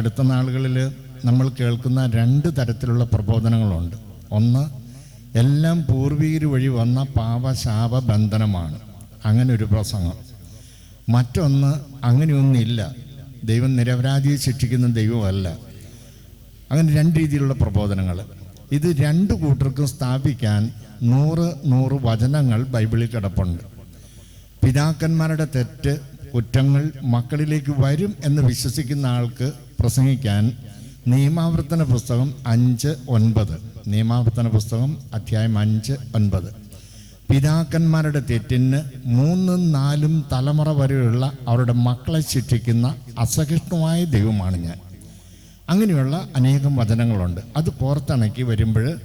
അടുത്ത നാളുകളിൽ നമ്മൾ കേൾക്കുന്ന രണ്ട് തരത്തിലുള്ള പ്രബോധനങ്ങളുണ്ട്. ഒന്ന് എല്ലാം പൂർവീകർ വഴി വന്ന പാപശാപ ബന്ധനമാണ്. അങ്ങനെ ഒരു പ്രസംഗം. മറ്റൊന്ന് അങ്ങനെയൊന്നില്ല ദൈവം നിരപരാധിയെ ശിക്ഷിക്കുന്ന ദൈവമല്ല. അങ്ങനെ രണ്ട് രീതിയിലുള്ള പ്രബോധനങ്ങൾ. ഇത് രണ്ട് കൂട്ടർക്കും സ്ഥാപിക്കാൻ നൂറ് നൂറ് വചനങ്ങൾ ബൈബിളിൽ കിടപ്പുണ്ട്. പിതാക്കന്മാരുടെ തെറ്റ് കുറ്റങ്ങൾ മക്കളിലേക്ക് വരും എന്ന് വിശ്വസിക്കുന്ന ആൾക്ക് പ്രസംഗിക്കാൻ നിയമാവർത്തന പുസ്തകം അഞ്ച് ഒൻപത്. നിയമാവർത്തന പുസ്തകം അധ്യായം അഞ്ച് ഒൻപത്. പിതാക്കന്മാരുടെ തെറ്റിന് മൂന്നും നാലും തലമുറ വരെയുള്ള അവരുടെ മക്കളെ ശിക്ഷിക്കുന്ന അസഹിഷ്ണുവായ ദൈവമാണ് ഞാൻ. അങ്ങനെയുള്ള അനേകം വചനങ്ങളുണ്ട്. അത് കോർത്തിണക്കി വരുമ്പോൾ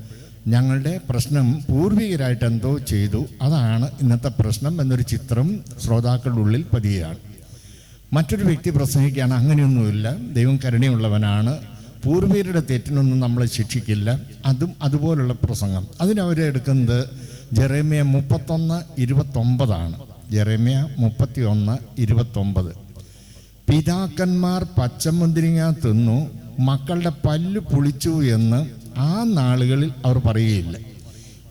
ഞങ്ങളുടെ പ്രശ്നം പൂർവികരായിട്ട് എന്തോ ചെയ്തു. അതാണ് ഇന്നത്തെ പ്രശ്നം എന്നൊരു ചിത്രം ശ്രോതാക്കളുടെ ഉള്ളിൽ പതിയുകയാണ്. മറ്റൊരു വ്യക്തി പ്രസംഗിക്കുകയാണ് അങ്ങനെയൊന്നുമില്ല ദൈവം കരുണയുള്ളവനാണ് പൂർവീരുടെ തെറ്റിനൊന്നും നമ്മളെ ശിക്ഷിക്കില്ല. അതും അതുപോലുള്ള പ്രസംഗം. അതിനവരെടുക്കുന്നത് ജെറേമിയ മുപ്പത്തൊന്ന് ഇരുപത്തൊമ്പതാണ്. ജെറേമിയ മുപ്പത്തി ഒന്ന് ഇരുപത്തൊമ്പത്. പിതാക്കന്മാർ പച്ചമുന്തിരിങ്ങ തിന്നു മക്കളുടെ പല്ല് പുളിച്ചു എന്ന് ആ നാളുകളിൽ അവർ പറയുകയില്ല.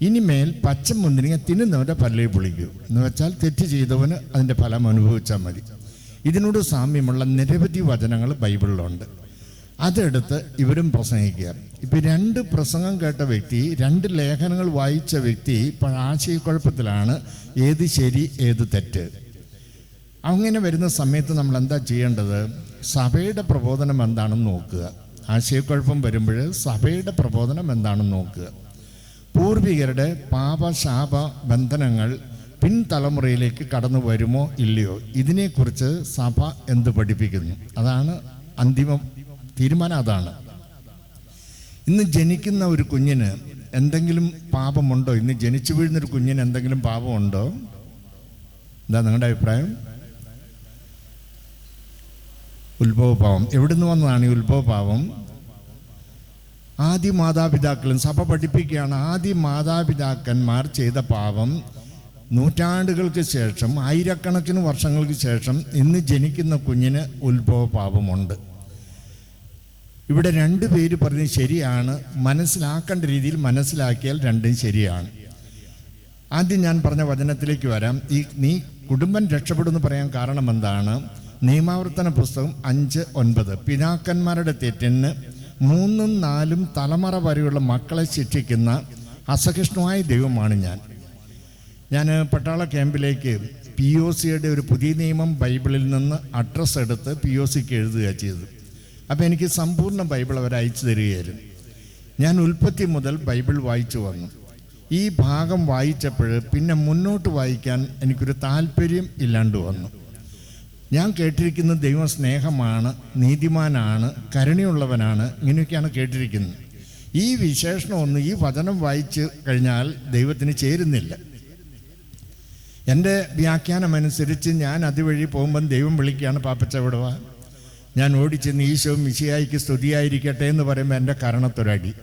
ഇനിമേൽ പച്ചമുന്തിരിങ്ങ തിന്നുന്നവന്റെ പല്ലിൽ പുളിക്കൂ. എന്ന് വെച്ചാൽ തെറ്റ് ചെയ്തവന് അതിന്റെ ഫലം അനുഭവിച്ചാൽ മതി. ഇതിനോട് സാമ്യമുള്ള നിരവധി വചനങ്ങൾ ബൈബിളിലുണ്ട്. അതെടുത്ത് ഇവരും പ്രസംഗിക്കുക. ഇപ്പം രണ്ട് പ്രസംഗം കേട്ട വ്യക്തി രണ്ട് ലേഖനങ്ങൾ വായിച്ച വ്യക്തി ഇപ്പോൾ ആശയക്കുഴപ്പത്തിലാണ് ഏത് ശരി ഏത് തെറ്റ്. അങ്ങനെ വരുന്ന സമയത്ത് നമ്മൾ എന്താ ചെയ്യേണ്ടത്? സഭയുടെ പ്രബോധനം എന്താണെന്ന് നോക്കുക. ആശയക്കുഴപ്പം വരുമ്പോൾ സഭയുടെ പ്രബോധനം എന്താണെന്ന് നോക്കുക. പൂർവികരുടെ പാപശാപ ബന്ധനങ്ങൾ പിൻതലമുറയിലേക്ക് കടന്നു വരുമോ ഇല്ലയോ? ഇതിനെക്കുറിച്ച് സഭ എന്ത് പഠിപ്പിക്കുന്നു? അതാണ് അന്തിമ തീരുമാനം അതാണ്. ഇന്ന് ജനിക്കുന്ന ഒരു കുഞ്ഞിന് എന്തെങ്കിലും പാപമുണ്ടോ? ഇന്ന് ജനിച്ചു വീഴുന്നൊരു കുഞ്ഞിന് എന്തെങ്കിലും പാപമുണ്ടോ? എന്താ നിങ്ങളുടെ അഭിപ്രായം. ഉത്ഭവപാവം. എവിടുന്ന് വന്നതാണ് ഈ ഉത്ഭവപാവം? ആദ്യ മാതാപിതാക്കളും സഭ പഠിപ്പിക്കുകയാണ്. ആദ്യ മാതാപിതാക്കന്മാർ ചെയ്ത പാപം നൂറ്റാണ്ടുകൾക്ക് ശേഷം ആയിരക്കണക്കിന് വർഷങ്ങൾക്ക് ശേഷം ഇന്ന് ജനിക്കുന്ന കുഞ്ഞിന് ഉത്ഭവ പാപമുണ്ട് ഇവിടെ രണ്ട് പേര് പറഞ്ഞ് ശരിയാണ്. മനസ്സിലാക്കേണ്ട രീതിയിൽ മനസ്സിലാക്കിയാൽ രണ്ടും ശരിയാണ്. ആദ്യം ഞാൻ പറഞ്ഞ വചനത്തിലേക്ക് വരാം. ഈ നീ കുടുംബം രക്ഷപ്പെടുമെന്ന് പറയാൻ കാരണം എന്താണ്? നിയമാവർത്തന പുസ്തകം അഞ്ച് ഒൻപത്. പിതാക്കന്മാരുടെ തെറ്റിന് മൂന്നും നാലും തലമുറ വരെയുള്ള മക്കളെ ശിക്ഷിക്കുന്ന അസഹിഷ്ണുവായ ദൈവമാണ് ഞാൻ. ഞാൻ പട്ടാള ക്യാമ്പിലേക്ക് പി ഒ സിയുടെ ഒരു പുതിയ നിയമം ബൈബിളിൽ നിന്ന് അഡ്രസ്സ് എടുത്ത് പി ഒ സിക്ക് എഴുതുക ചെയ്തത് അപ്പോൾ എനിക്ക് സമ്പൂർണ ബൈബിൾ അവർ അയച്ചു തരികയായിരുന്നു. ഞാൻ ഉൽപ്പത്തി മുതൽ ബൈബിൾ വായിച്ചു വന്നു. ഈ ഭാഗം വായിച്ചപ്പോൾ പിന്നെ മുന്നോട്ട് വായിക്കാൻ എനിക്കൊരു താല്പര്യം ഇല്ലാണ്ട് വന്നു. ഞാൻ കേട്ടിരിക്കുന്ന ദൈവം സ്നേഹമാണ് നീതിമാനാണ് കരുണയുള്ളവനാണ് ഇങ്ങനെയൊക്കെയാണ് കേട്ടിരിക്കുന്നത്. ഈ വിശേഷണമൊന്നും ഈ വചനം വായിച്ചു കഴിഞ്ഞാൽ ദൈവത്തിന് ചേരുന്നില്ല. എന്റെ വ്യാഖ്യാനമനുസരിച്ച് ഞാൻ അതുവഴി പോകുമ്പം ദൈവം വിളിക്കുകയാണ് പാപ്പച്ച വിടവ ഞാൻ ഓടിച്ചെന്ന് ഈശോ മിശിയായിക്ക് സ്തുതിയായിരിക്കട്ടെ എന്ന് പറയുമ്പോൾ എന്റെ കരണത്തൊരടി.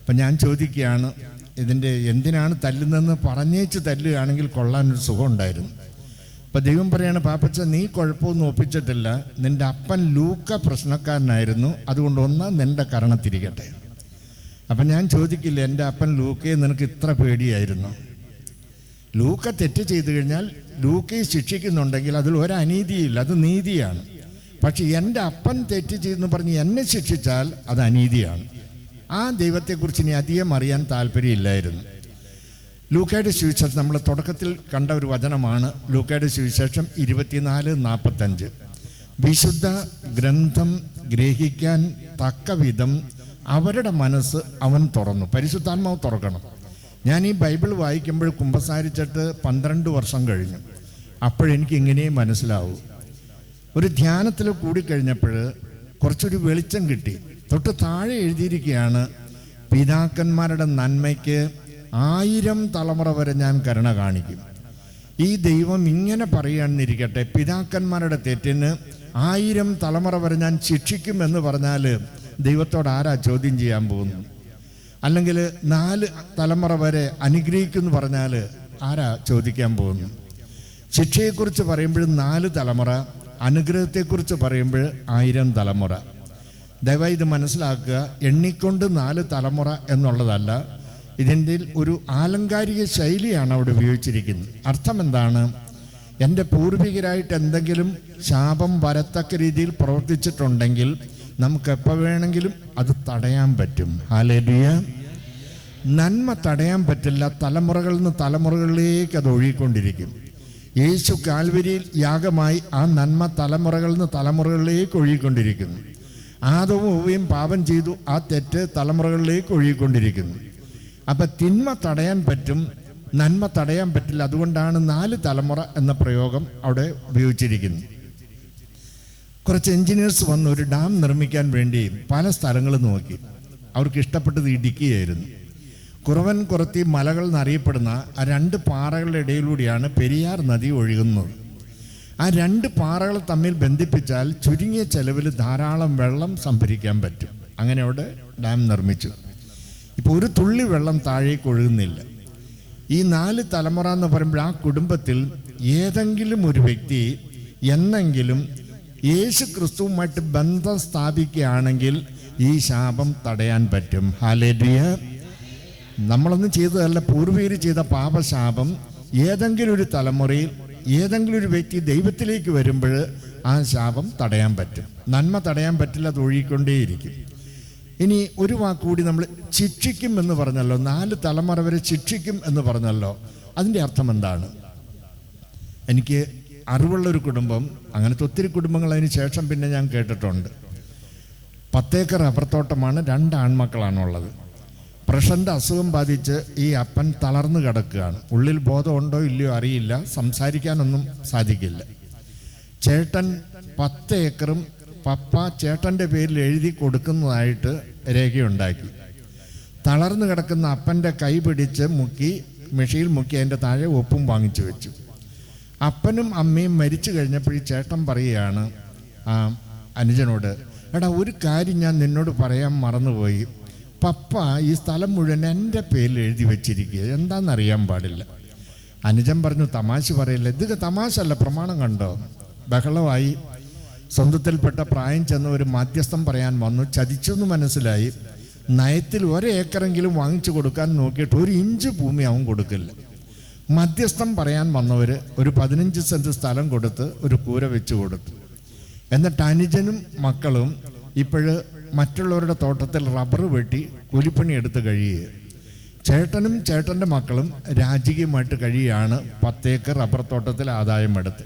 അപ്പം ഞാൻ ചോദിക്കുകയാണ് ഇതിന്റെ എന്തിനാണ് തല്ലുന്നതെന്ന് പറഞ്ഞേച്ച് തല്ലുകയാണെങ്കിൽ കൊള്ളാനൊരു സുഖം ഉണ്ടായിരുന്നു അപ്പം ദൈവം പറയാണ് പാപ്പച്ച നീ കുഴപ്പമൊന്നും ഒപ്പിച്ചിട്ടില്ല. നിന്റെ അപ്പൻ ലൂക്ക പ്രശ്നക്കാരനായിരുന്നു. അതുകൊണ്ട് ഒന്ന് നിന്റെ കരണത്തിരിക്കട്ടെ. അപ്പം ഞാൻ ചോദിക്കില്ല എന്റെ അപ്പൻ ലൂക്കയെ നിനക്ക് ഇത്ര പേടിയായിരുന്നു? ലൂക്ക തെറ്റ് ചെയ്തു കഴിഞ്ഞാൽ ലൂക്കയെ ശിക്ഷിക്കുന്നുണ്ടെങ്കിൽ അതിൽ ഒരനീതിയില്ല അത് നീതിയാണ്. പക്ഷെ എന്റെ അപ്പൻ തെറ്റ് ചെയ്തെന്ന് പറഞ്ഞ് എന്നെ ശിക്ഷിച്ചാൽ അത് അനീതിയാണ്. ആ ദൈവത്തെക്കുറിച്ച് ഇനി അധികം അറിയാൻ താല്പര്യമില്ലായിരുന്നു. ലൂക്കയുടെ സുവിശേഷം നമ്മൾ തുടക്കത്തിൽ കണ്ട ഒരു വചനമാണ് ലൂക്കയുടെ സുവിശേഷം ഇരുപത്തിനാല് നാൽപ്പത്തഞ്ച്. വിശുദ്ധ ഗ്രന്ഥം ഗ്രഹിക്കാൻ തക്ക വിധം അവരുടെ മനസ്സ് അവൻ തുറന്നു. പരിശുദ്ധാത്മാവ് തുറക്കണം. ഞാൻ ഈ ബൈബിൾ വായിക്കുമ്പോൾ കുമ്പസാരിച്ചിട്ട് പന്ത്രണ്ട് വർഷം കഴിഞ്ഞു. അപ്പോഴെനിക്ക് ഇങ്ങനെയും മനസ്സിലാവും. ഒരു ധ്യാനത്തിൽ കൂടിക്കഴിഞ്ഞപ്പോൾ കുറച്ചൊരു വെളിച്ചം കിട്ടി. തൊട്ട് താഴെ എഴുതിയിരിക്കുകയാണ് പിതാക്കന്മാരുടെ നന്മയ്ക്ക് ആയിരം തലമുറ വരെ ഞാൻ കരുണ കാണിക്കും. ഈ ദൈവം ഇങ്ങനെ പറയുകയാണെന്നിരിക്കട്ടെ പിതാക്കന്മാരുടെ തെറ്റിന് ആയിരം തലമുറ വരെ ഞാൻ ശിക്ഷിക്കും എന്ന് പറഞ്ഞാൽ ദൈവത്തോട് ആരാ ചോദ്യം ചെയ്യാൻ പോകുന്നു അല്ലെങ്കിൽ നാല് തലമുറ വരെ അനുഗ്രഹിക്കുന്നു പറഞ്ഞാൽ ആരാ ചോദിക്കാൻ പോകുന്നു ശിക്ഷയെക്കുറിച്ച് പറയുമ്പോൾ നാല് തലമുറ അനുഗ്രഹത്തെക്കുറിച്ച് പറയുമ്പോൾ ആയിരം തലമുറ. ദയവായി ഇത് മനസ്സിലാക്കുക. എണ്ണിക്കൊണ്ട് നാല് തലമുറ എന്നുള്ളതല്ല ഇതിന്റെ ഒരു ആലങ്കാരിക ശൈലിയാണ് അവിടെ ഉപയോഗിച്ചിരിക്കുന്നത്. അർത്ഥം എന്താണ്? എന്റെ പൂർവികരായിട്ട് എന്തെങ്കിലും ശാപം വരത്തക്ക രീതിയിൽ പ്രവർത്തിച്ചിട്ടുണ്ടെങ്കിൽ നമുക്ക് എപ്പോൾ വേണമെങ്കിലും അത് തടയാൻ പറ്റും. ഹാലേലിയ നന്മ തടയാൻ പറ്റില്ല തലമുറകളിൽ നിന്ന് തലമുറകളിലേക്ക് അത് ഒഴുകിക്കൊണ്ടിരിക്കും. യേശു കാൽവരിയിൽ യാഗമായി ആ നന്മ തലമുറകളിൽ നിന്ന് തലമുറകളിലേക്ക് ഒഴുകിക്കൊണ്ടിരിക്കുന്നു. ആദവും ഉവയും പാപം ചെയ്തു ആ തെറ്റ് തലമുറകളിലേക്ക് ഒഴുകിക്കൊണ്ടിരിക്കുന്നു. അപ്പം തിന്മ തടയാൻ പറ്റും നന്മ തടയാൻ പറ്റില്ല അതുകൊണ്ടാണ് നാല് തലമുറ എന്ന പ്രയോഗം അവിടെ ഉപയോഗിച്ചിരിക്കുന്നത് കുറച്ച് എഞ്ചിനീയേഴ്സ് വന്ന് ഒരു ഡാം നിർമ്മിക്കാൻ വേണ്ടി പല സ്ഥലങ്ങൾ നോക്കി. അവർക്ക് ഇഷ്ടപ്പെട്ടത് ഇടുക്കിയായിരുന്നു. കുറവൻ കുറത്തി മലകൾ എന്നറിയപ്പെടുന്ന ആ രണ്ട് പാറകളുടെ ഇടയിലൂടെയാണ് പെരിയാർ നദി ഒഴുകുന്നത്. ആ രണ്ട് പാറകൾ തമ്മിൽ ബന്ധിപ്പിച്ചാൽ ചുരുങ്ങിയ ചെലവിൽ ധാരാളം വെള്ളം സംഭരിക്കാൻ പറ്റും. അങ്ങനെ അവിടെ ഡാം നിർമ്മിച്ചു. ഇപ്പോൾ ഒരു തുള്ളി വെള്ളം താഴേക്ക് ഒഴുകുന്നില്ല. ഈ നാല് തലമുറ എന്ന് പറയുമ്പോൾ ആ കുടുംബത്തിൽ ഏതെങ്കിലും ഒരു വ്യക്തി എന്നെങ്കിലും യേശു ക്രിസ്തുവുമായിട്ട് ബന്ധം സ്ഥാപിക്കുകയാണെങ്കിൽ ഈ ശാപം തടയാൻ പറ്റും. ഹാലേലിയ നമ്മളൊന്നും ചെയ്തതല്ല പൂർവീര് ചെയ്ത പാപശാപം ഏതെങ്കിലും ഒരു തലമുറയിൽ ഏതെങ്കിലും ഒരു വ്യക്തി ദൈവത്തിലേക്ക് വരുമ്പോൾ ആ ശാപം തടയാൻ പറ്റും. നന്മ തടയാൻ പറ്റില്ല അത് ഒഴുകിക്കൊണ്ടേയിരിക്കും. ഇനി ഒരു വാക്കുകൂടി നമ്മൾ ശിക്ഷിക്കും എന്ന് പറഞ്ഞല്ലോ നാല് തലമുറ വരെ ശിക്ഷിക്കും എന്ന് പറഞ്ഞല്ലോ അതിന്റെ അർത്ഥം എന്താണ്? എനിക്ക് അറിവുള്ള ഒരു കുടുംബം അങ്ങനത്തെ ഒത്തിരി കുടുംബങ്ങൾ അതിന് ശേഷം പിന്നെ ഞാൻ കേട്ടിട്ടുണ്ട്. പത്തേക്കർ അപ്പുറത്തോട്ടമാണ് രണ്ട് ആൺമക്കളാണുള്ളത്. പ്രഷറിന്റെ അസുഖം ബാധിച്ച് ഈ അപ്പൻ തളർന്നു കിടക്കുകയാണ്. ഉള്ളിൽ ബോധമുണ്ടോ ഇല്ലയോ അറിയില്ല. സംസാരിക്കാനൊന്നും സാധിക്കില്ല. ചേട്ടൻ പത്ത് ഏക്കറും പപ്പ ചേട്ടന്റെ പേരിൽ എഴുതി കൊടുക്കുന്നതായിട്ട് രേഖയുണ്ടാക്കി. തളർന്നു കിടക്കുന്ന അപ്പന്റെ കൈ പിടിച്ച് മുക്കി മെഷീൽ മുക്കി അതിന്റെ താഴെ ഒപ്പും വാങ്ങിച്ചു വെച്ചു. അപ്പനും അമ്മയും മരിച്ചു കഴിഞ്ഞപ്പോൾ ചേട്ടൻ പറയുകയാണ് ആ അനുജനോട് എടാ ഒരു കാര്യം ഞാൻ നിന്നോട് പറയാൻ മറന്നുപോയി. പപ്പ ഈ സ്ഥലം മുഴുവൻ എന്റെ പേരിൽ എഴുതി വെച്ചിരിക്കുക. എന്താണെന്ന് അറിയാൻ പാടില്ല. അനുജൻ പറഞ്ഞു തമാശ പറയില്ല? ഇത് തമാശ അല്ല പ്രമാണം കണ്ടോ? ബഹളമായി. സ്വന്തത്തിൽപ്പെട്ട പ്രായം ചെന്ന ഒരു മധ്യസ്ഥം പറയാൻ വന്നു. ചതിച്ചെന്ന് മനസ്സിലായി. നയത്തിൽ ഒരേക്കറെങ്കിലും വാങ്ങിച്ചു കൊടുക്കാൻ നോക്കിയിട്ട് ഒരു ഇഞ്ച് ഭൂമി അവൻ കൊടുക്കില്ല. മധ്യസ്ഥം പറയാൻ വന്നവർ ഒരു പതിനഞ്ച് സെന്റ് സ്ഥലം കൊടുത്ത് ഒരു കൂര വെച്ച് കൊടുത്തു. എന്നിട്ട് അനുജനും മക്കളും ഇപ്പോഴ് മറ്റുള്ളവരുടെ തോട്ടത്തിൽ റബ്ബർ വെട്ടി കൂലിപ്പണി എടുത്ത് കഴിയുക. ചേട്ടനും ചേട്ടന്റെ മക്കളും രാജകീയമായിട്ട് കഴിയുകയാണ് പത്തേക്കർ റബ്ബർ തോട്ടത്തിൽ ആദായം എടുത്ത്.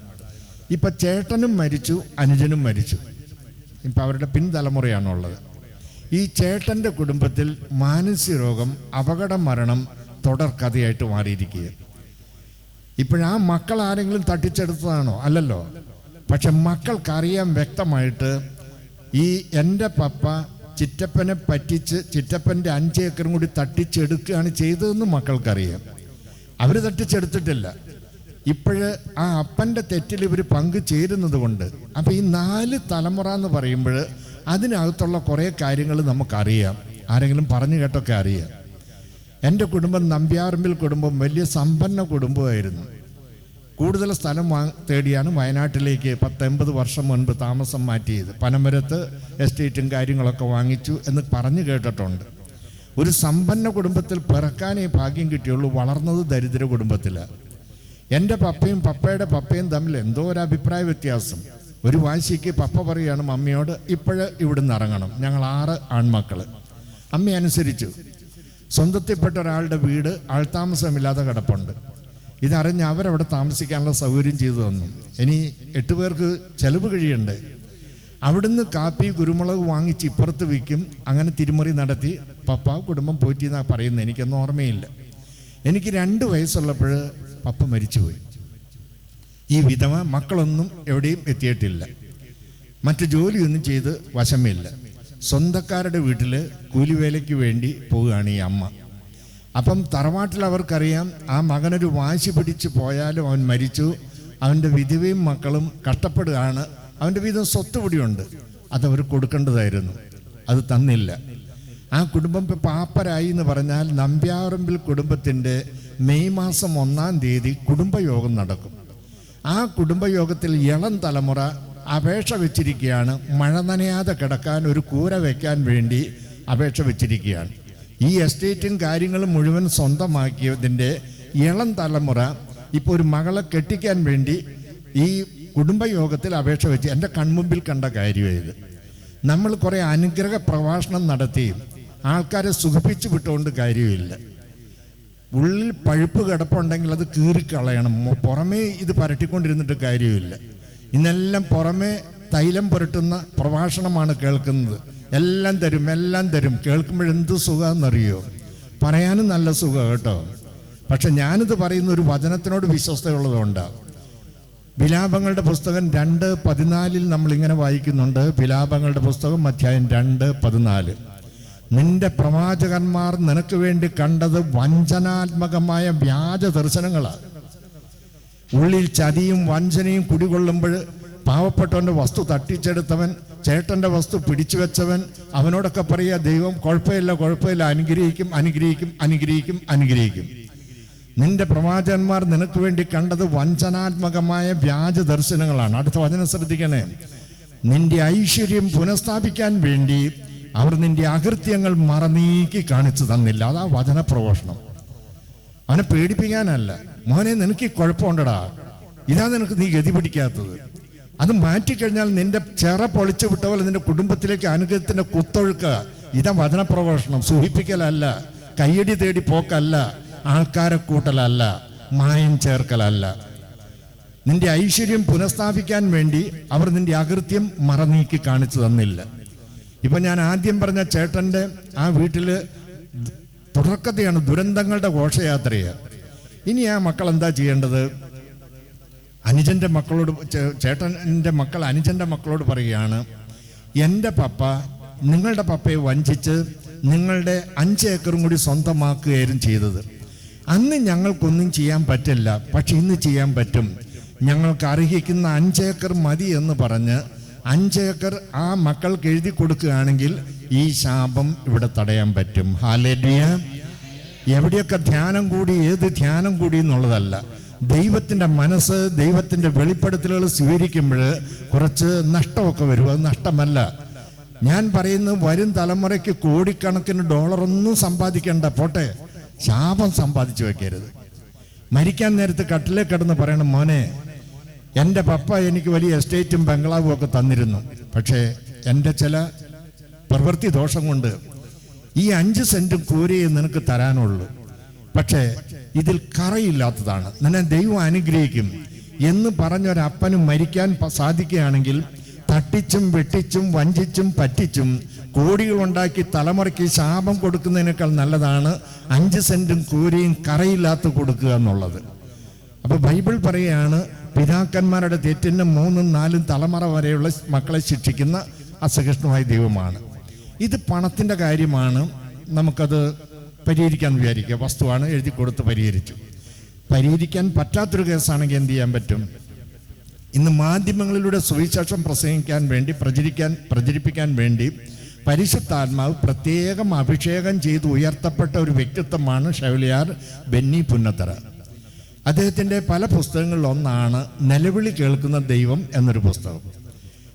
ഇപ്പം ചേട്ടനും മരിച്ചു അനുജനും മരിച്ചു. ഇപ്പം അവരുടെ പിൻതലമുറയാണുള്ളത്. ഈ ചേട്ടന്റെ കുടുംബത്തിൽ മാനസിക രോഗം അപകട മരണം തുടർക്കഥയായിട്ട് മാറിയിരിക്കുക. ഇപ്പോഴാ മക്കൾ ആരെങ്കിലും തട്ടിച്ചെടുത്തതാണോ? അല്ലല്ലോ. പക്ഷെ മക്കൾക്കറിയാൻ വ്യക്തമായിട്ട് ഈ എന്റെ പപ്പ ചിറ്റപ്പനെ പറ്റിച്ച് ചിറ്റപ്പന്റെ അഞ്ച് ഏക്കറും കൂടി തട്ടിച്ചെടുക്കുകയാണ് ചെയ്തതെന്ന് മക്കൾക്കറിയാം. അവർ തട്ടിച്ചെടുത്തിട്ടില്ല. ഇപ്പോഴ് ആ അപ്പന്റെ തെറ്റിൽ ഇവർ പങ്ക് ചേരുന്നത് കൊണ്ട് അപ്പം ഈ നാല് തലമുറ എന്ന് പറയുമ്പോൾ അതിനകത്തുള്ള കുറേ കാര്യങ്ങൾ നമുക്കറിയാം. ആരെങ്കിലും പറഞ്ഞു കേട്ടൊക്കെ അറിയാം. എന്റെ കുടുംബം നമ്പ്യാറമ്പിൽ കുടുംബം വലിയ സമ്പന്ന കുടുംബമായിരുന്നു. കൂടുതൽ സ്ഥലം വാ തേടിയാണ് വയനാട്ടിലേക്ക് പത്തൊമ്പത് വർഷം മുൻപ് താമസം മാറ്റിയത്. പനമരത്ത് എസ്റ്റേറ്റും കാര്യങ്ങളൊക്കെ വാങ്ങിച്ചു എന്ന് പറഞ്ഞു കേട്ടിട്ടുണ്ട്. ഒരു സമ്പന്ന കുടുംബത്തിൽ പിറക്കാനേ ഭാഗ്യം കിട്ടിയുള്ളൂ വളർന്നത് ദരിദ്ര കുടുംബത്തിൽ. എന്റെ പപ്പയും പപ്പയുടെ പപ്പയും തമ്മിൽ എന്തോ ഒരു അഭിപ്രായ വ്യത്യാസം. ഒരു വാശിക്ക് പപ്പ പറയുകയാണ് മമ്മിയോട് ഇപ്പോഴ് ഇവിടുന്ന് ഇറങ്ങണം. ഞങ്ങൾ ആറ് ആൺമക്കൾ അമ്മ അനുസരിച്ചു. സ്വന്തത്തിൽപ്പെട്ട ഒരാളുടെ വീട് ആൾതാമസമില്ലാതെ കിടപ്പുണ്ട്. ഇതറിഞ്ഞ് അവരവിടെ താമസിക്കാനുള്ള സൗകര്യം ചെയ്തു തന്നു. ഇനി എട്ട് പേർക്ക് ചെലവ് കഴിയണ്ടേ? അവിടുന്ന് കാപ്പി കുരുമുളക് വാങ്ങിച്ച് ഇപ്പുറത്ത് വിൽക്കും അങ്ങനെ തിരുമറി നടത്തി പപ്പ കുടുംബം പോറ്റി എന്നാ പറയുന്നത്. എനിക്കൊന്നും ഓർമ്മയില്ല. എനിക്ക് രണ്ട് വയസ്സുള്ളപ്പോൾ പപ്പ മരിച്ചുപോയി. ഈ വിധവ മക്കളൊന്നും എവിടെയും എത്തിയിട്ടില്ല. മറ്റു ജോലിയൊന്നും ചെയ്ത് വശമില്ല. സ്വന്തക്കാരുടെ വീട്ടിൽ കൂലിവേലയ്ക്ക് വേണ്ടി പോവുകയാണ് ഈ അമ്മ. അപ്പം തറവാട്ടിൽ അവർക്കറിയാം ആ മകനൊരു വാശി പിടിച്ച് പോയാലും അവൻ മരിച്ചു. അവന്റെ വിധവയും മക്കളും കഷ്ടപ്പെടുകയാണ്. അവന്റെ വീതം സ്വത്ത് പിടിയുണ്ട് അതവർ കൊടുക്കേണ്ടതായിരുന്നു. അത് തന്നില്ല. ആ കുടുംബം ഇപ്പം പാപ്പരായി എന്ന് പറഞ്ഞാൽ നമ്പ്യാറമ്പിൽ കുടുംബത്തിന്റെ മെയ് മാസം ഒന്നാം തീയതി കുടുംബയോഗം നടക്കും. ആ കുടുംബയോഗത്തിൽ ഇളം തലമുറ അപേക്ഷ വെച്ചിരിക്കുകയാണ്. മഴ നനയാതെ കിടക്കാൻ ഒരു കൂര വയ്ക്കാൻ വേണ്ടി അപേക്ഷ വെച്ചിരിക്കുകയാണ്. ഈ എസ്റ്റേറ്റും കാര്യങ്ങളും മുഴുവൻ സ്വന്തമാക്കിയതിന്റെ ഇളം തലമുറ ഇപ്പോൾ ഒരു മകളെ കെട്ടിക്കാൻ വേണ്ടി ഈ കുടുംബയോഗത്തിൽ അപേക്ഷ വെച്ച് എന്റെ കൺമുമ്പിൽ കണ്ട കാര്യമായത് നമ്മൾ കുറേ അനുഗ്രഹ പ്രഭാഷണം നടത്തി ആൾക്കാരെ സുഖിപ്പിച്ചു വിട്ടുകൊണ്ട് കാര്യമില്ല. ഉള്ളിൽ പഴുപ്പ് കിടപ്പുണ്ടെങ്കിൽ അത് കീറിക്കളയണം. പുറമേ ഇത് പരട്ടിക്കൊണ്ടിരുന്നിട്ട് കാര്യമില്ല. ഇന്നെല്ലാം പുറമേ തൈലം പുരട്ടുന്ന പ്രഭാഷണമാണ് കേൾക്കുന്നത്. എല്ലാം തരും എല്ലാം തരും. കേൾക്കുമ്പോഴെന്ത് സുഖമെന്നറിയോ പറയാനും നല്ല സുഖം കേട്ടോ. പക്ഷെ ഞാനിത് പറയുന്ന ഒരു വചനത്തിനോട് വിശ്വസ്തയുള്ളതുകൊണ്ട് വിലാപങ്ങളുടെ പുസ്തകം രണ്ട് പതിനാലിൽ നമ്മളിങ്ങനെ വായിക്കുന്നുണ്ട്. വിലാപങ്ങളുടെ പുസ്തകം അധ്യായം രണ്ട് പതിനാല്. നിന്റെ പ്രവാചകന്മാർ നിനക്ക് വേണ്ടി കണ്ടത് വഞ്ചനാത്മകമായ വ്യാജ ദർശനങ്ങളാണ് ഉള്ളിൽ ചതിയും വഞ്ചനയും കുടികൊള്ളുമ്പോൾ പാവപ്പെട്ടവന്റെ വസ്തു തട്ടിച്ചെടുത്തവൻ ചേട്ടന്റെ വസ്തു പിടിച്ചു വെച്ചവൻ അവനോടൊക്കെ പറയുക ദൈവം കുഴപ്പമില്ല കുഴപ്പമില്ല അനുഗ്രഹിക്കും അനുഗ്രഹിക്കും അനുഗ്രഹിക്കും അനുഗ്രഹിക്കും. നിന്റെ പ്രവാചകന്മാർ നിനക്ക് വേണ്ടി കണ്ടത് വഞ്ചനാത്മകമായ വ്യാജ ദർശനങ്ങളാണ്. അടുത്ത വചനം ശ്രദ്ധിക്കണേ. നിന്റെ ഐശ്വര്യം പുനഃസ്ഥാപിക്കാൻ വേണ്ടി അവർ നിന്റെ അകൃത്യങ്ങൾ മറനീക്കി കാണിച്ചു തന്നില്ല. അതാ വചന പ്രഘോഷണം അവനെ പേടിപ്പിക്കാനല്ല. മോനെ നിനക്ക് കുഴപ്പമുണ്ടടാ. ഇതാ നിനക്ക് നീ ഗതി പിടിക്കാത്തത്. അത് മാറ്റിക്കഴിഞ്ഞാൽ നിന്റെ ചെറ പൊളിച്ചു വിട്ട പോലെ നിന്റെ കുടുംബത്തിലേക്ക് അനുഗ്രഹത്തിന്റെ കുത്തൊഴുക്ക്. ഇതാ വചന സൂഹിപ്പിക്കലല്ല. കയ്യടി തേടി പോക്കല്ല. ആൾക്കാരെ കൂട്ടലല്ല. മായം ചേർക്കലല്ല. നിന്റെ ഐശ്വര്യം പുനഃസ്ഥാപിക്കാൻ വേണ്ടി അവർ നിന്റെ അകൃത്യം മറനീക്കി കാണിച്ചു തന്നില്ല. ഇപ്പൊ ഞാൻ ആദ്യം പറഞ്ഞ ചേട്ടന്റെ ആ വീട്ടിൽ തുടക്കത്തെയാണ് ദുരന്തങ്ങളുടെ ഘോഷയാത്രയാണ് ഇനി ആ മക്കൾ എന്താ ചെയ്യേണ്ടത്? അനുജന്റെ മക്കളോട് ചേട്ടന്റെ മക്കൾ അനുജന്റെ മക്കളോട് പറയുകയാണ് എന്റെ പപ്പ നിങ്ങളുടെ പപ്പയെ വഞ്ചിച്ച് നിങ്ങളുടെ അഞ്ച് ഏക്കറും കൂടി സ്വന്തമാക്കുകയായിരുന്നു ചെയ്തത്. അന്ന് ഞങ്ങൾക്കൊന്നും ചെയ്യാൻ പറ്റില്ല പക്ഷെ ഇന്ന് ചെയ്യാൻ പറ്റും. ഞങ്ങൾക്ക് അർഹിക്കുന്ന അഞ്ചേക്കർ മതി എന്ന് പറഞ്ഞ് അഞ്ചേക്കർ ആ മക്കൾക്ക് എഴുതി കൊടുക്കുകയാണെങ്കിൽ ഈ ശാപം ഇവിടെ തടയാൻ പറ്റും. ഹാലേഡിയ എവിടെയൊക്കെ ധ്യാനം കൂടി ഏത് ധ്യാനം കൂടി എന്നുള്ളതല്ല. ദൈവത്തിന്റെ മനസ്സ് ദൈവത്തിന്റെ വെളിപ്പെടുത്തലുകൾ സ്വീകരിക്കുമ്പോൾ കുറച്ച് നഷ്ടമൊക്കെ വരും. അത് നഷ്ടമല്ല. ഞാൻ പറയുന്നത് വരും തലമുറയ്ക്ക് കോടിക്കണക്കിന് ഡോളറൊന്നും സമ്പാദിക്കേണ്ട. പോട്ടെ ശാപം സമ്പാദിച്ചു വെക്കരുത്. മരിക്കാൻ നേരത്ത് കട്ടിലേ കിടന്ന് പറയണം മോനെ എന്റെ പപ്പ എനിക്ക് വലിയ എസ്റ്റേറ്റും ബംഗ്ലാവും ഒക്കെ തന്നിരുന്നു. പക്ഷേ എന്റെ ചില പ്രവൃത്തി ദോഷം കൊണ്ട് ഈ അഞ്ച് സെന്റും കൂരയെ നിനക്ക് തരാനുള്ളൂ. പക്ഷേ ഇതിൽ കറയില്ലാത്തതാണ്. നിന്നെ ദൈവം അനുഗ്രഹിക്കും. എന്ന് പറഞ്ഞൊരപ്പനും മരിക്കാൻ സാധിക്കുകയാണെങ്കിൽ തട്ടിച്ചും വെട്ടിച്ചും വഞ്ചിച്ചും പറ്റിച്ചും കോടികൾ ഉണ്ടാക്കി തലമുറയ്ക്ക് ശാപം കൊടുക്കുന്നതിനേക്കാൾ നല്ലതാണ് അഞ്ച് സെന്റും കൂരയും കറയില്ലാത്ത കൊടുക്കുക എന്നുള്ളത്. അപ്പോൾ ബൈബിൾ പറയുകയാണ് പിതാക്കന്മാരുടെ തെറ്റിന് മൂന്നും നാലും തലമുറ വരെയുള്ള മക്കളെ ശിക്ഷിക്കുന്ന അസഹിഷ്ണുവായ ദൈവമാണ്. ഇത് പണത്തിന്റെ കാര്യമാണ്. നമുക്കത് പരിഹരിക്കാൻ വിചാരിക്കുക. വസ്തുവാണ് എഴുതി കൊടുത്ത് പരിഹരിച്ചു. പരിഹരിക്കാൻ പറ്റാത്തൊരു കേസാണെങ്കിൽ എന്ത് ചെയ്യാൻ പറ്റും? ഇന്ന് മാധ്യമങ്ങളിലൂടെ സുവിശേഷം പ്രസംഗിക്കാൻ വേണ്ടി പ്രചരിക്കാൻ പ്രചരിപ്പിക്കാൻ വേണ്ടി പരിശുദ്ധാത്മാവ് പ്രത്യേകം അഭിഷേകം ചെയ്ത് ഉയർത്തപ്പെട്ട ഒരു വ്യക്തിത്വമാണ് ഷൗലിയാർ ബെന്നി പുന്നത്തറ. അദ്ദേഹത്തിന്റെ പല പുസ്തകങ്ങളിലൊന്നാണ് നിലവിളി കേൾക്കുന്ന ദൈവം എന്നൊരു പുസ്തകം.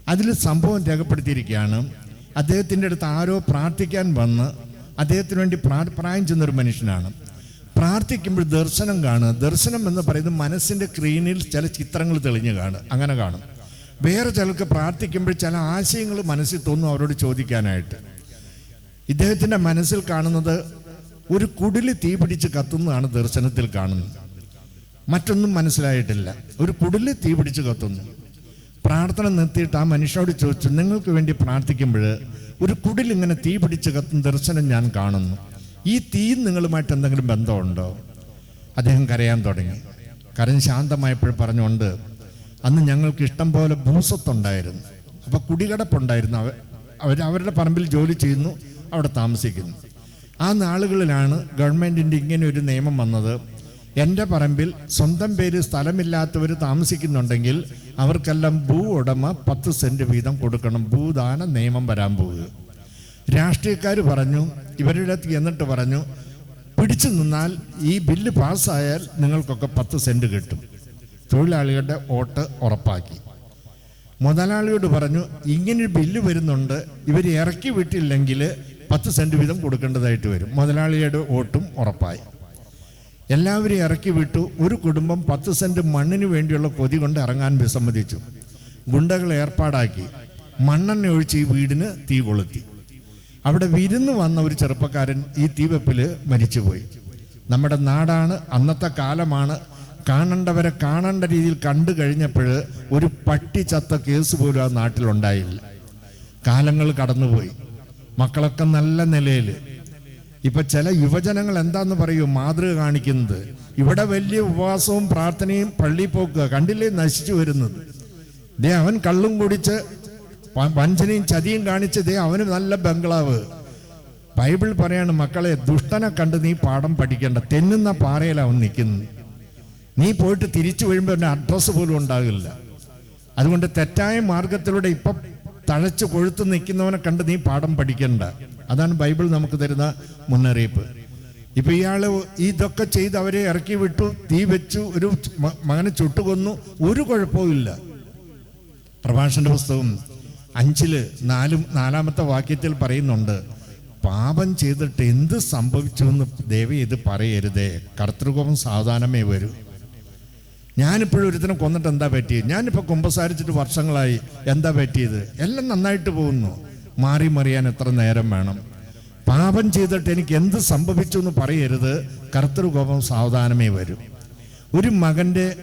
അതിൽ സംഭവം രേഖപ്പെടുത്തിയിരിക്കുകയാണ്. അദ്ദേഹത്തിന്റെ അടുത്ത് ആരോ പ്രാർത്ഥിക്കാൻ വന്ന് അദ്ദേഹത്തിന് വേണ്ടി പ്രാ- പ്രായം ചെന്നൊരു മനുഷ്യനാണ്. പ്രാർത്ഥിക്കുമ്പോൾ ദർശനം കാണുക. ദർശനം എന്ന് പറയുന്നത് മനസ്സിന്റെ സ്ക്രീനിൽ ചില ചിത്രങ്ങൾ തെളിഞ്ഞ് കാണും അങ്ങനെ കാണും. വേറെ ചിലർക്ക് പ്രാർത്ഥിക്കുമ്പോൾ ചില ആശയങ്ങൾ മനസ്സിൽ തോന്നും അവരോട് ചോദിക്കാനായിട്ട്. ഇദ്ദേഹത്തിന്റെ മനസ്സിൽ കാണുന്നത് ഒരു കുടിൽ തീ പിടിച്ച് കത്തുന്നതാണ് ദർശനത്തിൽ കാണുന്നത്. മറ്റൊന്നും മനസ്സിലായിട്ടില്ല. ഒരു കുടിൽ തീ പിടിച്ച് കത്തുന്നു. പ്രാർത്ഥന നിർത്തിയിട്ട് ആ മനുഷ്യനോട് ചോദിച്ചു നിങ്ങൾക്ക് വേണ്ടി പ്രാർത്ഥിക്കുമ്പോൾ ഒരു കുടിലിങ്ങനെ തീ പിടിച്ച് കത്തുന്ന ദർശനം ഞാൻ കാണുന്നു. ഈ തീ നിങ്ങളുമായിട്ട് എന്തെങ്കിലും ബന്ധമുണ്ടോ? അദ്ദേഹം കരയാൻ തുടങ്ങി. കരഞ്ഞ് ശാന്തമായപ്പോൾ പറഞ്ഞുകൊണ്ട് അന്ന് ഞങ്ങൾക്ക് ഇഷ്ടം പോലെ ഭൂസ്വത്തുണ്ടായിരുന്നു. അപ്പോൾ കുടികടപ്പുണ്ടായിരുന്നു. അവ അവർ അവരുടെ പറമ്പിൽ ജോലി ചെയ്യുന്നു അവിടെ താമസിക്കുന്നു. ആ നാളുകളിലാണ് ഗവൺമെന്റിന്റെ ഇങ്ങനെ ഒരു നിയമം വന്നത്. എന്റെ പറമ്പിൽ സ്വന്തം പേര് സ്ഥലമില്ലാത്തവർ താമസിക്കുന്നുണ്ടെങ്കിൽ അവർക്കെല്ലാം ഭൂ ഉടമ പത്ത് സെന്റ് വീതം കൊടുക്കണം. ഭൂദാന നിയമം വരാൻ പോകുക രാഷ്ട്രീയക്കാർ പറഞ്ഞു ഇവരുടെ അടുത്ത് എന്നിട്ട് പറഞ്ഞു പിടിച്ചു നിന്നാൽ ഈ ബില്ല് പാസ്സായാൽ നിങ്ങൾക്കൊക്കെ പത്ത് സെന്റ് കിട്ടും. തൊഴിലാളികളുടെ വോട്ട് ഉറപ്പാക്കി. മുതലാളിയോട് പറഞ്ഞു ഇങ്ങനൊരു ബില്ല് വരുന്നുണ്ട് ഇവർ ഇറക്കി വിട്ടില്ലെങ്കിൽ പത്ത് സെന്റ് വീതം കൊടുക്കേണ്ടതായിട്ട് വരും. മുതലാളിയുടെ വോട്ടും ഉറപ്പായി. എല്ലാവരും ഇറക്കി വിട്ടു. ഒരു കുടുംബം പത്ത് സെന്റ് മണ്ണിന് വേണ്ടിയുള്ള കൊതി കൊണ്ട് ഇറങ്ങാൻ വിസമ്മതിച്ചു. ഗുണ്ടകൾ ഏർപ്പാടാക്കി. മണ്ണെണ്ണ ഒഴിച്ച് ഈ വീടിന് തീ കൊളുത്തി. അവിടെ വിരുന്ന് വന്ന ഒരു ചെറുപ്പക്കാരൻ ഈ തീവെപ്പിൽ മരിച്ചുപോയി. നമ്മുടെ നാടാണ് അന്നത്തെ കാലമാണ്. കാണേണ്ടവരെ കാണേണ്ട രീതിയിൽ കണ്ടു കഴിഞ്ഞപ്പോൾ ഒരു പട്ടി ചത്ത കേസ് പോലും ആ നാട്ടിലുണ്ടായില്ല കാലങ്ങൾ കടന്നുപോയി. മക്കളൊക്കെ നല്ല നിലയിൽ ഇപ്പൊ ചില യുവജനങ്ങൾ എന്താന്ന് പറയൂ? മാതൃക കാണിക്കുന്നത്. ഇവിടെ വലിയ ഉപവാസവും പ്രാർത്ഥനയും പള്ളി പോക്കുക. കണ്ടില്ലേ നശിച്ചു വരുന്നത്? ദേ അവൻ കള്ളും കുടിച്ച് വഞ്ചനയും ചതിയും കാണിച്ച് ദേ അവന് നല്ല ബംഗ്ലാവ്. ബൈബിൾ പറയാണ് മക്കളെ ദുഷ്ടനെ കണ്ട് നീ പാഠം പഠിക്കേണ്ട. തെന്നുന്ന പാറയിൽ അവൻ നിൽക്കുന്നു നീ പോയിട്ട് തിരിച്ചു വരുമ്പോൾ എന്റെ അഡ്രസ്സ് പോലും ഉണ്ടാകില്ല. അതുകൊണ്ട് തെറ്റായ മാർഗത്തിലൂടെ ഇപ്പം തഴച്ച് കൊഴുത്ത് നിൽക്കുന്നവനെ കണ്ട് നീ പാഠം പഠിക്കണ്ട. അതാണ് ബൈബിൾ നമുക്ക് തരുന്ന മുന്നറിയിപ്പ്. ഇപ്പൊ ഇയാൾ ഇതൊക്കെ ചെയ്ത് അവരെ ഇറക്കി വിട്ടു തീ വെച്ചു ഒരു മകനെ ചുട്ടുകൊന്നു ഒരു കുഴപ്പവും ഇല്ല. പ്രഭാഷണ പുസ്തകം അഞ്ചിൽ നാലും നാലാമത്തെ വാക്യത്തിൽ പറയുന്നുണ്ട് പാപം ചെയ്തിട്ട് എന്ത് സംഭവിച്ചു എന്ന് ദേവി ഇത് പറയരുതേ. കർത്തൃകോപം സാവധാനമേ വരൂ. ഞാനിപ്പോഴും ഒരുത്തിനെ കൊന്നിട്ട് എന്താ പറ്റിയത്? ഞാനിപ്പോൾ കുമ്പസാരിച്ചിട്ട് വർഷങ്ങളായി എന്താ പറ്റിയത്? എല്ലാം നന്നായിട്ട് പോകുന്നു. മാറി മറിയാൻ എത്ര നേരം വേണം? പാപം ചെയ്തിട്ട് എനിക്ക് എന്ത് സംഭവിച്ചു എന്ന് പറയരുത്. കർത്തൃകോപം സാവധാനമേ വരും. ഒരു മകന്റെ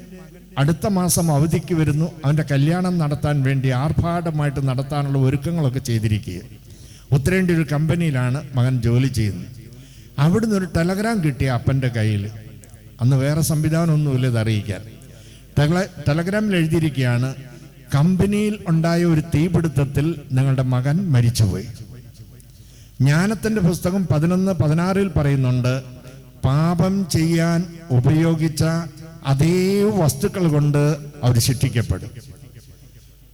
അടുത്ത മാസം അവധിക്ക് വരുന്നു. അവന്റെ കല്യാണം നടത്താൻ വേണ്ടി ആർഭാടമായിട്ട് നടത്താനുള്ള ഒരുക്കങ്ങളൊക്കെ ചെയ്തിരിക്കുക. ഉത്തരേന്ത്യ ഒരു കമ്പനിയിലാണ് മകൻ ജോലി ചെയ്യുന്നത്. അവിടുന്ന് ഒരു ടെലഗ്രാം കിട്ടിയ അപ്പന്റെ കയ്യിൽ. അന്ന് വേറെ സംവിധാനമൊന്നുമില്ല ഇത് അറിയിക്കാൻ. ടെല- ടെലഗ്രാമിൽ എഴുതിയിരിക്കുകയാണ് കമ്പനിയിൽ ഉണ്ടായ ഒരു തീപിടുത്തത്തിൽ നിങ്ങളുടെ മകൻ മരിച്ചുപോയി. ജ്ഞാനത്തിന്റെ പുസ്തകം പതിനൊന്ന് പതിനാറിൽ പറയുന്നുണ്ട് പാപം ചെയ്യാൻ ഉപയോഗിച്ച അതേ വസ്തുക്കൾ കൊണ്ട് അവർ ശിക്ഷിക്കപ്പെടും.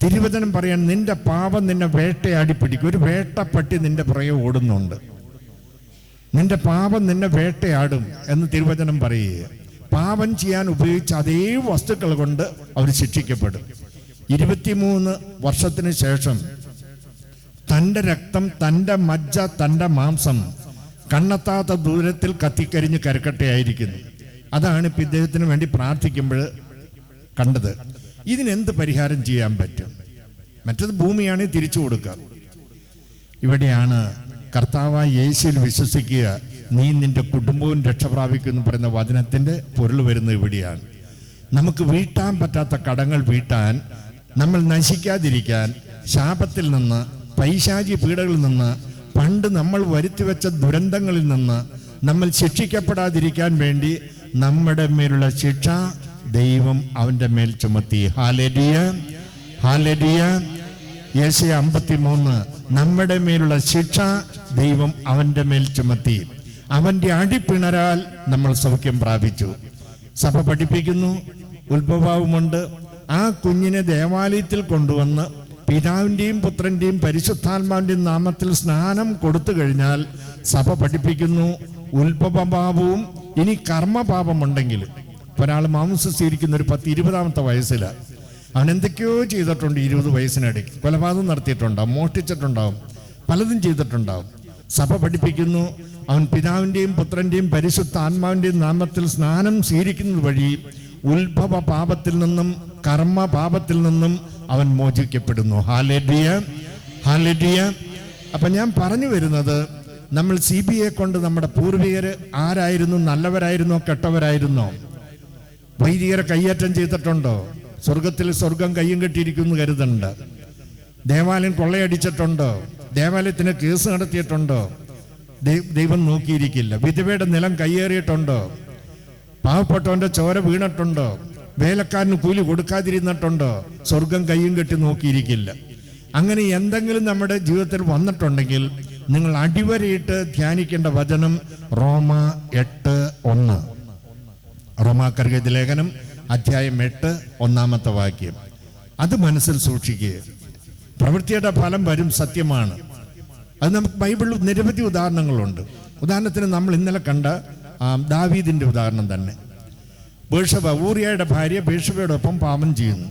തിരുവചനം പറയാൻ നിന്റെ പാപം നിന്നെ വേട്ടയാടി പിടിക്കും. ഒരു വേട്ടപ്പട്ടി നിന്റെ പുറകെ ഓടുന്നുണ്ട്. നിന്റെ പാപം നിന്നെ വേട്ടയാടും എന്ന് തിരുവചനം പറയുക പാപം ചെയ്യാൻ ഉപയോഗിച്ച അതേ വസ്തുക്കൾ കൊണ്ട് അവർ ശിക്ഷിക്കപ്പെടും. ഇരുപത്തിമൂന്ന് വർഷത്തിന് ശേഷം തന്റെ രക്തം തന്റെ മജ്ജ തന്റെ മാംസം കണ്ണെത്താത്ത ദൂരത്തിൽ കത്തിക്കരിഞ്ഞ് കരക്കട്ടയായിരിക്കുന്നു. അതാണ് ഇപ്പം ഇദ്ദേഹത്തിന് വേണ്ടി പ്രാർത്ഥിക്കുമ്പോൾ കണ്ടത്. ഇതിനെന്ത് പരിഹാരം ചെയ്യാൻ പറ്റും? മറ്റത് ഭൂമിയാണ് തിരിച്ചു കൊടുക്കുക. ഇവിടെയാണ് കർത്താവായ യേശുവിൽ വിശ്വസിക്കുക നീ നിന്റെ കുടുംബവും രക്ഷ പ്രാപിക്കും എന്ന് പറയുന്ന വചനത്തിന്റെ പൊരുൾ വരുന്നത് ഇവിടെയാണ്. നമുക്ക് വീട്ടാൻ പറ്റാത്ത കടങ്ങൾ വീട്ടാൻ നമ്മൾ നശിക്കാതിരിക്കാൻ ശാപത്തിൽ നിന്ന് പൈശാചി പീഡകളിൽ നിന്ന് പണ്ട് നമ്മൾ വരുത്തിവെച്ച ദുരന്തങ്ങളിൽ നിന്ന് നമ്മൾ ശിക്ഷിക്കപ്പെടാതിരിക്കാൻ വേണ്ടി നമ്മുടെ മേലുള്ള ശിക്ഷ ദൈവം അവന്റെ മേൽ ചുമത്തി. ഹാലരിയ ഹാലരിയ അമ്പത്തി മൂന്ന് നമ്മുടെ മേലുള്ള ശിക്ഷ ദൈവം അവന്റെ മേൽ ചുമത്തി. അവന്റെ അടിപ്പിണരാൽ നമ്മൾ സൗഖ്യം പ്രാപിച്ചു. സഭ പഠിപ്പിക്കുന്നു ഉത്ഭവമുണ്ട് ആ കുഞ്ഞിനെ ദേവാലയത്തിൽ കൊണ്ടുവന്ന് പിതാവിന്റെയും പുത്രന്റെയും പരിശുദ്ധാത്മാവിന്റെയും നാമത്തിൽ സ്നാനം കൊടുത്തു കഴിഞ്ഞാൽ സഭ പഠിപ്പിക്കുന്നു. ഉത്ഭവപാപവും ഇനി കർമ്മപാപമുണ്ടെങ്കിൽ. ഒരാൾ മാംസം സ്വീകരിക്കുന്ന ഒരു പത്ത് ഇരുപതാമത്തെ വയസ്സിലാണ് അവൻ എന്തൊക്കെയോ ചെയ്തിട്ടുണ്ട് ഇരുപത് വയസ്സിനിടയ്ക്ക് കൊലപാതകം നടത്തിയിട്ടുണ്ടാവും മോഷ്ടിച്ചിട്ടുണ്ടാവും പലതും ചെയ്തിട്ടുണ്ടാവും. സഭ പഠിപ്പിക്കുന്നു അവൻ പിതാവിന്റെയും പുത്രന്റെയും പരിശുദ്ധ ആത്മാവിന്റെയും നാമത്തിൽ സ്നാനം സ്വീകരിക്കുന്നത് വഴി ഉത്ഭവ പാപത്തിൽ നിന്നും കർമ്മ പാപത്തിൽ നിന്നും അവൻ മോചിക്കപ്പെടുന്നു. ഹാലഡിയ ഹാലഡിയ അപ്പൊ ഞാൻ പറഞ്ഞു വരുന്നത് നമ്മൾ സി ബി എ കൊണ്ട് നമ്മുടെ പൂർവികർ ആരായിരുന്നു? നല്ലവരായിരുന്നോ? കെട്ടവരായിരുന്നോ? വൈദികരെ കയ്യേറ്റം ചെയ്തിട്ടുണ്ടോ? സ്വർഗത്തിൽ സ്വർഗം കയ്യും കെട്ടിയിരിക്കുന്നു കരുതണ്ട. ദേവാലയം കൊള്ളയടിച്ചിട്ടുണ്ടോ? ദേവാലയത്തിന് കേസ് നടത്തിയിട്ടുണ്ടോ? ദൈവം നോക്കിയിരിക്കില്ല. വിധവയുടെ നിലം കയ്യേറിയിട്ടുണ്ടോ? പാവപ്പെട്ടവന്റെ ചോര വീണിട്ടുണ്ടോ? വേലക്കാരന് കൂലി കൊടുക്കാതിരുന്നിട്ടുണ്ടോ? സ്വർഗം കയ്യും കെട്ടി നോക്കിയിരിക്കില്ല. അങ്ങനെ എന്തെങ്കിലും നമ്മുടെ ജീവിതത്തിൽ വന്നിട്ടുണ്ടെങ്കിൽ നിങ്ങൾ അടിവരയിട്ട് ധ്യാനിക്കേണ്ട വചനം റോമ എട്ട് ഒന്ന്. റോമാക്കർഗതി ലേഖനം അധ്യായം എട്ട് ഒന്നാമത്തെ വാക്യം. അത് മനസ്സിൽ സൂക്ഷിക്കുക. പ്രവൃത്തിയുടെ ഫലം വരും സത്യമാണ്. അത് നമുക്ക് ബൈബിളിൽ നിരവധി ഉദാഹരണങ്ങളുണ്ട്. ഉദാഹരണത്തിന് നമ്മൾ ഇന്നലെ കണ്ട ആ, ദാവീദിന്റെ ഉദാഹരണം തന്നെ. ബേഷബ ഊറിയയുടെ ഭാര്യ ബേഷബയോടൊപ്പം പാപം ചെയ്യുന്നു.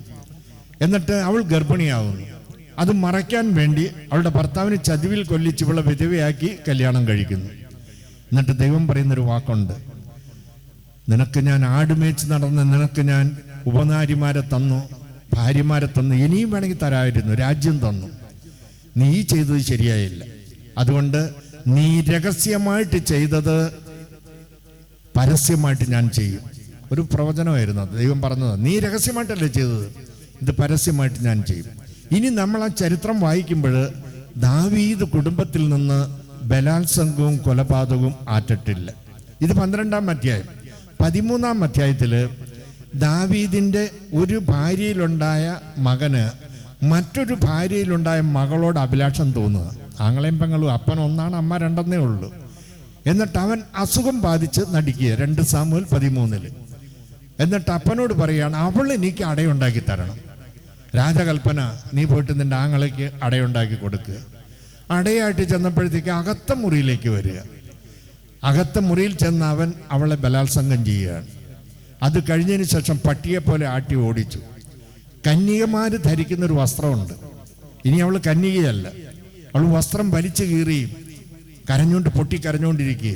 എന്നിട്ട് അവൾ ഗർഭിണിയാവുന്നു. അത് മറയ്ക്കാൻ വേണ്ടി അവളുടെ ഭർത്താവിനെ ചതിവിൽ കൊല്ലിച്ച് ഇവളെ വിധവയാക്കി കല്യാണം കഴിക്കുന്നു. എന്നിട്ട് ദൈവം പറയുന്നൊരു വാക്കുണ്ട്. നിനക്ക് ഞാൻ ആടുമേച്ച് നടന്ന് നിനക്ക് ഞാൻ ഉപനാരിമാരെ തന്നു ഭാര്യമാരെ തന്നു ഇനിയും വേണമെങ്കിൽ തരായിരുന്നു രാജ്യം തന്നു. നീ ചെയ്തത് ശരിയായില്ല. അതുകൊണ്ട് നീ രഹസ്യമായിട്ട് ചെയ്തത് പരസ്യമായിട്ട് ഞാൻ ചെയ്യും. ഒരു പ്രവചനമായിരുന്നു അത്. ദൈവം പറഞ്ഞത് നീ രഹസ്യമായിട്ടല്ലേ ചെയ്തത്? ഇത് പരസ്യമായിട്ട് ഞാൻ ചെയ്യും. ഇനി നമ്മൾ ആ ചരിത്രം വായിക്കുമ്പോൾ ദാവീദ് കുടുംബത്തിൽ നിന്ന് ബലാത്സംഗവും കൊലപാതകവും ആറ്റിട്ടില്ല. ഇത് പന്ത്രണ്ടാം അധ്യായം. പതിമൂന്നാം അധ്യായത്തിൽ ദാവീദിന്റെ ഒരു ഭാര്യയിലുണ്ടായ മകന് മറ്റൊരു ഭാര്യയിലുണ്ടായ മകളോട് അഭിലാഷം തോന്നുക. ആങ്ങളെയും പെങ്ങളും അപ്പൻ ഒന്നാണ് അമ്മ രണ്ടെന്നേ ഉള്ളൂ. എന്നിട്ട് അവൻ അസുഖം ബാധിച്ച് നടിക്കുക രണ്ട് സാമൂൽ പതിമൂന്നിൽ എന്നിട്ട് അപ്പനോട് പറയാണ് അവൾ എനിക്ക് അടയുണ്ടാക്കി തരണം. രാജകൽപ്പന നീ പോയിട്ട് നിന്റെ ആങ്ങളയ്ക്ക് അടയുണ്ടാക്കി കൊടുക്കുക അടയായിട്ട് ചെന്നപ്പോഴത്തേക്ക് അകത്ത മുറിയിലേക്ക് വരിക. അകത്ത മുറിയിൽ ചെന്ന് അവൻ അവളെ ബലാത്സംഗം ചെയ്യുകയാണ്. അത് കഴിഞ്ഞതിന് ശേഷം പട്ടിയെ പോലെ ആട്ടി ഓടിച്ചു. കന്യകമാർ ധരിക്കുന്ന ഒരു വസ്ത്രമുണ്ട്. ഇനി അവൾ കന്യകയല്ല. അവൾ വസ്ത്രം വലിച്ചു കീറിയും കരഞ്ഞുകൊണ്ട് പൊട്ടി കരഞ്ഞുകൊണ്ടിരിക്കുക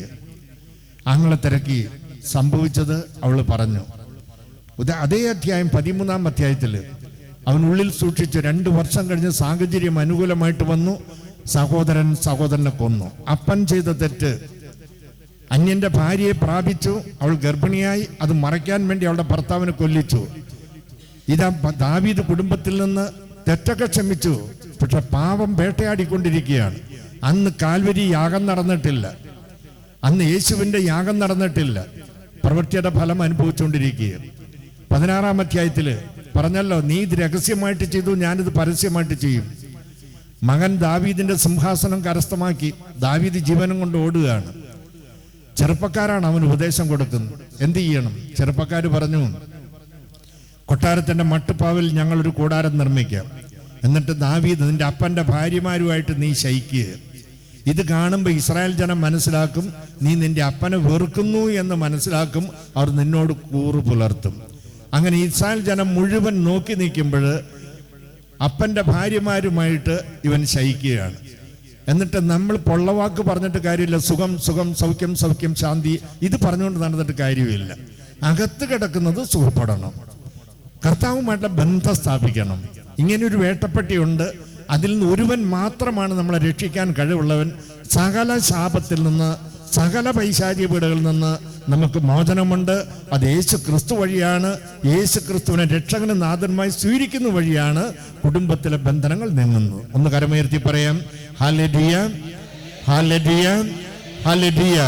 ആങ്ങളെ തിരക്കി സംഭവിച്ചത് അവൾ പറഞ്ഞു. അതേ അധ്യായം പതിമൂന്നാം അധ്യായത്തിൽ അവൻ ഉള്ളിൽ സൂക്ഷിച്ച് രണ്ട് വർഷം കഴിഞ്ഞ് സാഹചര്യം അനുകൂലമായിട്ട് വന്നു. സഹോദരൻ സഹോദരനെ കൊന്നു. അപ്പൻ ചെയ്ത തെറ്റ് അന്യന്റെ ഭാര്യയെ പ്രാപിച്ചു. അവൾ ഗർഭിണിയായി. അത് മറയ്ക്കാൻ വേണ്ടി അവളുടെ ഭർത്താവിനെ കൊല്ലിച്ചു. ഇതാ ദാവീദ് കുടുംബത്തിൽ നിന്ന് തെറ്റൊക്കെ ക്ഷമിച്ചു. പക്ഷെ പാപം വേട്ടയാടിക്കൊണ്ടിരിക്കുകയാണ്. അന്ന് കാൽവരി യാഗം നടന്നിട്ടില്ല. അന്ന് യേശുവിന്റെ യാഗം നടന്നിട്ടില്ല. പ്രവൃത്തിയുടെ ഫലം അനുഭവിച്ചുകൊണ്ടിരിക്കുക പതിനാറാം അധ്യായത്തിൽ പറഞ്ഞല്ലോ നീ ഇത് രഹസ്യമായിട്ട് ചെയ്തു ഞാനിത് പരസ്യമായിട്ട് ചെയ്യും. മകൻ ദാവീദിന്റെ സിംഹാസനം കരസ്ഥമാക്കി ദാവീദ് ജീവനം കൊണ്ട് ഓടുകയാണ്. ചെറുപ്പക്കാരാണ് അവൻ ഉപദേശം കൊടുക്കുന്നത്. എന്ത് ചെയ്യണം? ചെറുപ്പക്കാർ പറഞ്ഞു കൊട്ടാരത്തിന്റെ മട്ടുപ്പാവിൽ ഞങ്ങളൊരു കൂടാരം നിർമ്മിക്കാം. എന്നിട്ട് ദാവീദ് നിന്റെ അപ്പന്റെ ഭാര്യമാരുമായിട്ട് നീ ശയിക്കുക. ഇത് കാണുമ്പോൾ ഇസ്രായേൽ ജനം മനസ്സിലാക്കും നീ നിന്റെ അപ്പനെ വെറുക്കുന്നു എന്ന് മനസ്സിലാക്കും അവർ നിന്നോട് കൂറ് പുലർത്തും. അങ്ങനെ ഇസ്രായേൽ ജനം മുഴുവൻ നോക്കി നിൽക്കുമ്പോൾ അപ്പന്റെ ഭാര്യമാരുമായിട്ട് ഇവൻ ശയിക്കുകയാണ്. എന്നിട്ട് നമ്മൾ പൊള്ളവാക്ക് പറഞ്ഞിട്ട് കാര്യമില്ല സുഖം സുഖം സൗഖ്യം സൗഖ്യം ശാന്തി. ഇത് പറഞ്ഞുകൊണ്ട് നടന്നിട്ട് കാര്യമില്ല. അകത്ത് കിടക്കുന്നത് സുഖപ്പെടണം. കർത്താവുമായിട്ടുള്ള ബന്ധം സ്ഥാപിക്കണം. ഇങ്ങനെ ഒരു വേട്ടപ്പെട്ടിയുണ്ട്. അതിൽ നിന്ന് ഒരുവൻ മാത്രമാണ് നമ്മളെ രക്ഷിക്കാൻ കഴിവുള്ളവൻ. സകല ശാപത്തിൽ നിന്ന് സകല പൈശാചിക വീടുകളിൽ നിന്ന് നമുക്ക് മോചനമുണ്ട്. അത് യേശു ക്രിസ്തു വഴിയാണ്. യേശു ക്രിസ്തുവിനെ രക്ഷകനും നാഥന്മായി സ്വീകരിക്കുന്ന വഴിയാണ് കുടുംബത്തിലെ ബന്ധനങ്ങൾ നീങ്ങുന്നത്. ഒന്ന് കരമുയർത്തി പറയാം. ഹാലഡിയ ഹാലഡിയ ഹാലഡിയ